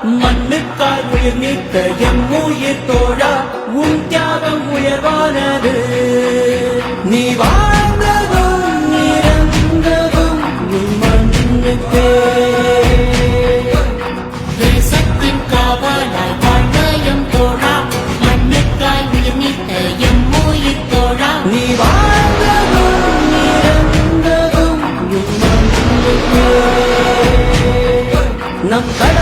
மண்ணுக்காய் உயிர் நீத்த எம் உயிர் தோழா உன் தியாகம் உயர்வானது. நீ வாழ்ந்ததும் நிறந்ததும் உன் மண்ணுக்கே. தேசத்தின் காவலாய் வாழ்ந்த எம் தோழா. மண்ணுக்காய் நீ மண்ணுக்கே. நம் கட